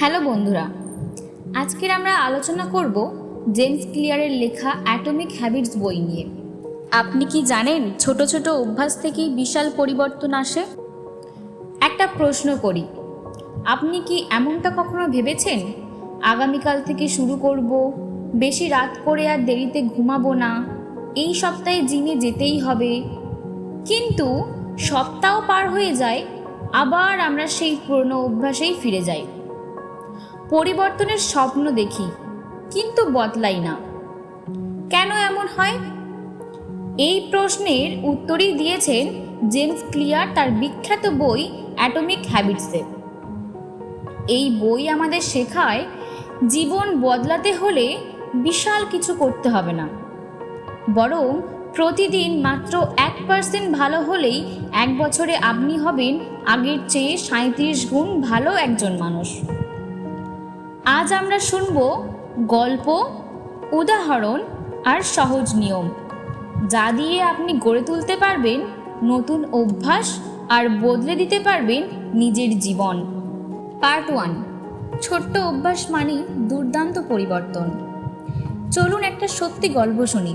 Hello বন্ধুরা, আজকের আমরা আলোচনা করব জেমস ক্লিয়ারের লেখা অ্যাটমিক হ্যাবিটস বই নিয়ে। আপনি কি জানেন ছোট ছোট অভ্যাস থেকেই বিশাল পরিবর্তন আসে? একটা প্রশ্ন করি, আপনি কি এমনটা কখনো ভেবেছেন? আগামীকাল থেকে শুরু করব, বেশি রাত করে আর দেরিতে ঘুমাবো না, এই সপ্তাহে জিমে যেতেই হবে। কিন্তু সপ্তাহ পার হয়ে যায়, আবার আমরা সেই পুরনো অভ্যাসেই ফিরে যাই। পরিবর্তনের স্বপ্ন দেখি, কিন্তু বদলাই না। কেন এমন হয়? এই প্রশ্নের উত্তরই দিয়েছেন জেমস ক্লিয়ার তার বিখ্যাত বই অ্যাটমিক হ্যাবিটসে। এই বই আমাদের শেখায় জীবন বদলাতে হলে বিশাল কিছু করতে হবে না। বরং প্রতিদিন মাত্র এক পার্সেন্ট ভালো হলেই এক বছরে আপনি হবেন আগের চেয়ে সাঁত্রিশ গুণ ভালো একজন মানুষ। আজ আমরা শুনব গল্প, উদাহরণ আর সহজ নিয়ম। যা দিয়ে আপনি গড়ে তুলতে পারবেন নতুন অভ্যাস আর বদলে দিতে পারবেন নিজের জীবন। পার্ট ওয়ান, ছোট্ট অভ্যাস মানেই দুর্দান্ত পরিবর্তন। চলুন একটা সত্যি গল্প শুনি।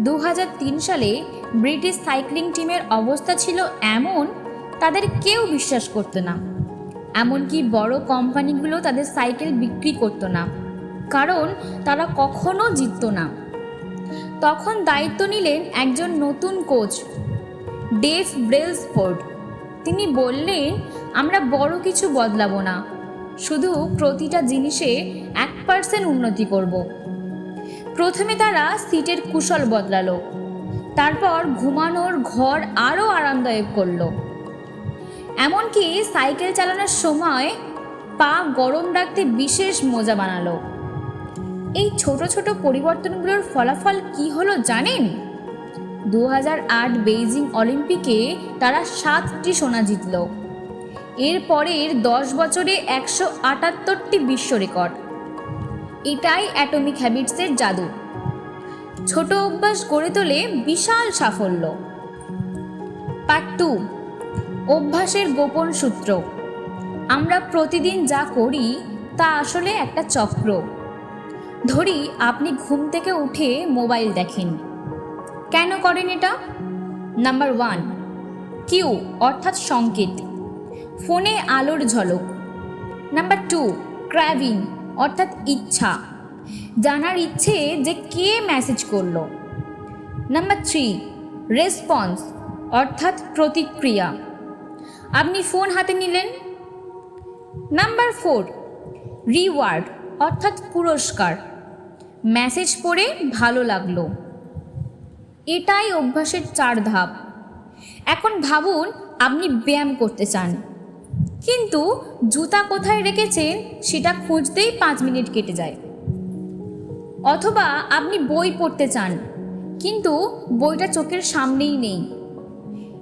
দু হাজার তিন সালে ব্রিটিশ সাইক্লিং টিমের অবস্থা ছিল এমন, তাদের কেউ বিশ্বাস করতো না। এমনকি বড় কোম্পানিগুলো তাদের সাইকেল বিক্রি করতো না। কারণ তারা কখনো জিতত না। তখন দায়িত্ব নিলেন একজন নতুন কোচ, ডেভ ব্রেলসফোর্ড। তিনি বললেন, আমরা বড় কিছু বদলাবো না। শুধু প্রতিটা জিনিসে এক পার্সেন্ট উন্নতি করব। প্রথমে তারা সিটের কুশল বদলালো। তারপর ঘুমানোর ঘর আরও আরামদায়ক করল। এমনকি সাইকেল চালানোর সময় পা গরম রাখতে বিশেষ মোজা বানালো। এই ছোট ছোট পরিবর্তনগুলোর ফলাফল কি হলো জানেন? দু বেইজিং অলিম্পিকে তারা সাতটি সোনা জিতল। এর পরের দশ বছরে একশো আটাত্তরটি বিশ্ব রেকর্ড। এটাই অ্যাটমিক হ্যাবিটসের জাদু। ছোট অভ্যাস গড়ে তোলে বিশাল সাফল্য। পার্ট টু অভ্যাসের গোপন সূত্র। আমরা প্রতিদিন যা করি, তা আসলে একটা চক্র। ধরি, আপনি ঘুম থেকে উঠে মোবাইল দেখেন। কেন করেন এটা? নাম্বার ওয়ান, কিউ, অর্থাৎ সংকেত। ফোনে আলোর ঝলক। নাম্বার টু, ক্র্যাভিং, অর্থাৎ ইচ্ছা। জানার ইচ্ছে যে কে মেসেজ করল। নাম্বার থ্রি, রেসপন্স, অর্থাৎ প্রতিক্রিয়া। আপনি ফোন হাতে নিলেন? নাম্বার ফোর রিওয়ার্ড অর্থাৎ পুরস্কার। মেসেজ পড়ে ভালো লাগল। এটাই অভ্যাসের চার ধাপ। এখন ভাবুন, আপনি ব্যায়াম করতে চান। কিন্তু জুতা কোথায় রেখেছেন সেটা খুঁজতেই পাঁচ মিনিট কেটে যায়। অথবা আপনি বই পড়তে চান, কিন্তু বইটা চোখের সামনেই নেই।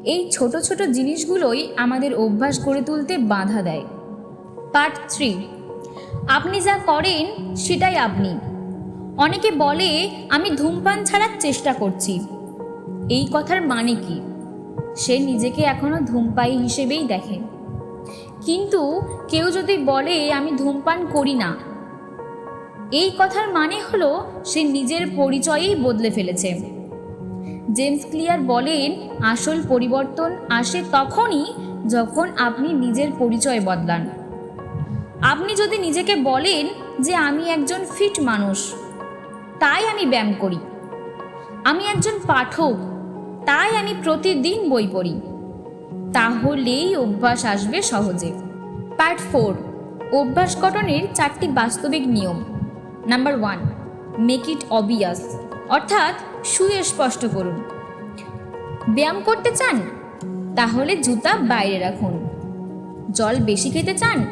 এই ছোট ছোট জিনিসগুলোই আমাদের অভ্যাস গড়ে তুলতে বাধা দেয়। Part three. আপনি যা করেন, সেটাই আপনি। অনেকে বলে, আমি ধূমপান ছাড়ার চেষ্টা করছি। এই কথার মানে কি? সে নিজেকে এখনও ধূমপায়ী হিসেবেই দেখে। কিন্তু কেউ যদি বলে, আমি ধূমপান করি না, এই কথার মানে হলো, সে নিজের পরিচয়েই বদলে ফেলেছে। জেমস ক্লিয়ার বলেন, আসল পরিবর্তন আসে তখনই যখন আপনি নিজের পরিচয় বদলান। আপনি যদি নিজেকে বলেন যে আমি একজন ফিট মানুষ, তাই আমি ব্যায়াম করি। আমি একজন পাঠক, তাই আমি প্রতিদিন বই পড়ি। তাহলেই অভ্যাস আসবে সহজে। পার্ট ফোর, অভ্যাস গঠনের চারটি বাস্তবিক নিয়ম। Number one, make it obvious অর্থাৎ সুস্পষ্ট করুন। ব্যায়াম করতে চান? তাহলে জুতা বাইরে রাখুন। জল বেশি খেতে চান?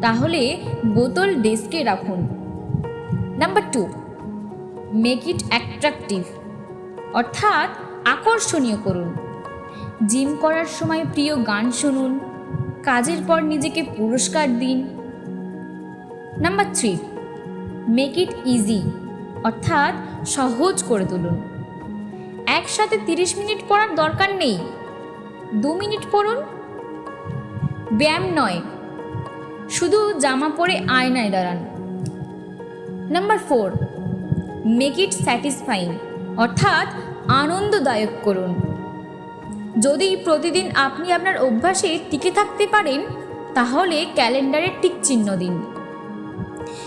তাহলে বোতল ডেস্কে রাখুন। Number two make it attractive অর্থাৎ আকর্ষণীয় করুন। জিম করার সময় প্রিয় গান শুনুন। কাজের পর নিজেকে পুরস্কার দিন। Number three make it easy অর্থাৎ সহজ করে তুলুন। একসাথে তিরিশ মিনিট পড়ার দরকার নেই। দু মিনিট পড়ুন। ব্যায়াম নয়। শুধু জামা পরে আয়নায় দাঁড়ান। Number four make it satisfying অর্থাৎ আনন্দদায়ক করুন। যদি প্রতিদিন আপনি আপনার অভ্যাসে টিকে থাকতে পারেন, তাহলে ক্যালেন্ডারে টিক চিহ্ন দিন।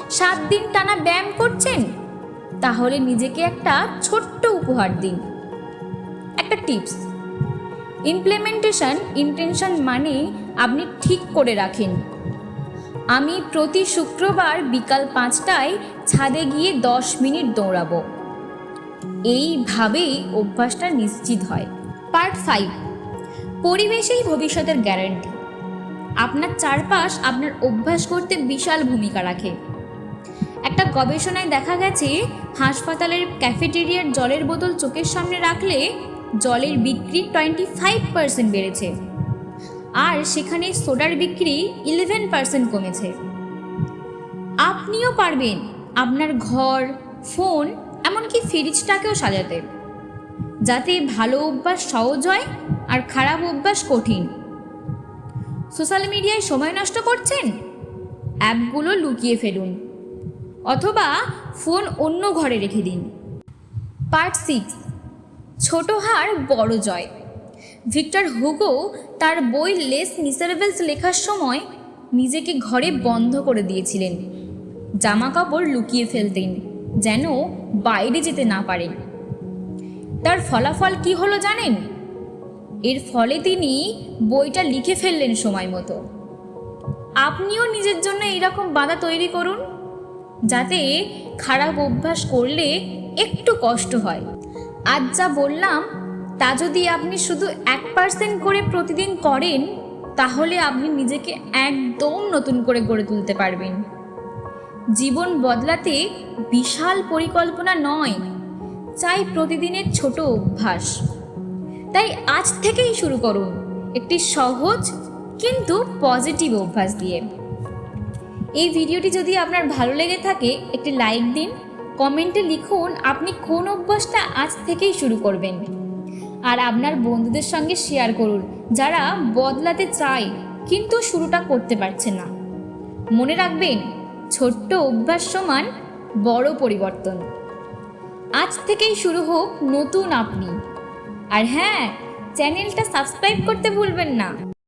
সাত দিন টানা ব্যায়াম করছেন তাহলে নিজেকে একটা ছোট্ট উপহার দিন। একটা টিপস। ইমপ্লিমেন্টেশন ইন্টেনশন মানে আপনি ঠিক করে রাখেন। আমি প্রতি শুক্রবার বিকাল পাঁচটায় ছাদে গিয়ে দশ মিনিট দৌড়াবো। এইভাবেই অভ্যাসটা নিশ্চিত হয়। Part five. পরিবেশেই ভবিষ্যতের গ্যারান্টি। আপনার চারপাশ আপনার অভ্যাস করতে বিশাল ভূমিকা রাখে। একটা গবেষণায় দেখা গেছে, হাসপাতালের ক্যাফেটেরিয়ার জলের বোতল চোখের সামনে রাখলে জলের বিক্রি টোয়েন্টি ফাইভ পার্সেন্ট বেড়েছে। আর সেখানে সোডার বিক্রি ইলেভেন পার্সেন্ট কমেছে। আপনিও পারবেন আপনার ঘর, ফোন, এমনকি ফ্রিজটাকেও সাজাতে। যাতে ভালো অভ্যাস সহজ হয় আর খারাপ অভ্যাস কঠিন। সোশ্যাল মিডিয়ায় সময় নষ্ট করছেন? অ্যাপগুলো লুকিয়ে ফেলুন। অথবা ফোন অন্য ঘরে রেখে দিন। পার্ট সিক্স, ছোট হার বড় জয়। ভিক্টর হুগো তার বই লেস মিসারেবলস লেখার সময় নিজেকে ঘরে বন্ধ করে দিয়েছিলেন। জামা কাপড় লুকিয়ে ফেলতেন, যেন বাইরে যেতে না পারেন। তার ফলাফল কি হলো জানেন? এর ফলে তিনি বইটা লিখে ফেললেন সময় মতো। আপনিও নিজের জন্য এরকম বাধা তৈরি করুন। যাতে খারাপ অভ্যাস করলে একটু কষ্ট হয়। আজ যা বললাম, তা যদি আপনি শুধু এক পার্সেন্ট করে প্রতিদিন করেন, তাহলে আপনি নিজেকে একদম নতুন করে গড়ে তুলতে পারবেন। জীবন বদলাতে বিশাল পরিকল্পনা নয়, চাই প্রতিদিনের ছোট অভ্যাস। তাই আজ থেকেই শুরু করুন, একটি সহজ কিন্তু পজিটিভ অভ্যাস দিয়ে। এই ভিডিওটি যদি আপনার ভালো লেগে থাকে, একটি লাইক দিন, কমেন্টে লিখুন আপনি কোন অভ্যাসটা আজ থেকেই শুরু করবেন। আর আপনার বন্ধুদের সঙ্গে শেয়ার করুন, যারা বদলাতে চায় কিন্তু শুরুটা করতে পারছে না। মনে রাখবেন, ছোট্ট অভ্যাস সমান বড় পরিবর্তন। আজ থেকেই শুরু হোক নতুন আপনি। আর হ্যাঁ চ্যানেলটা সাবস্ক্রাইব করতে ভুলবেন না।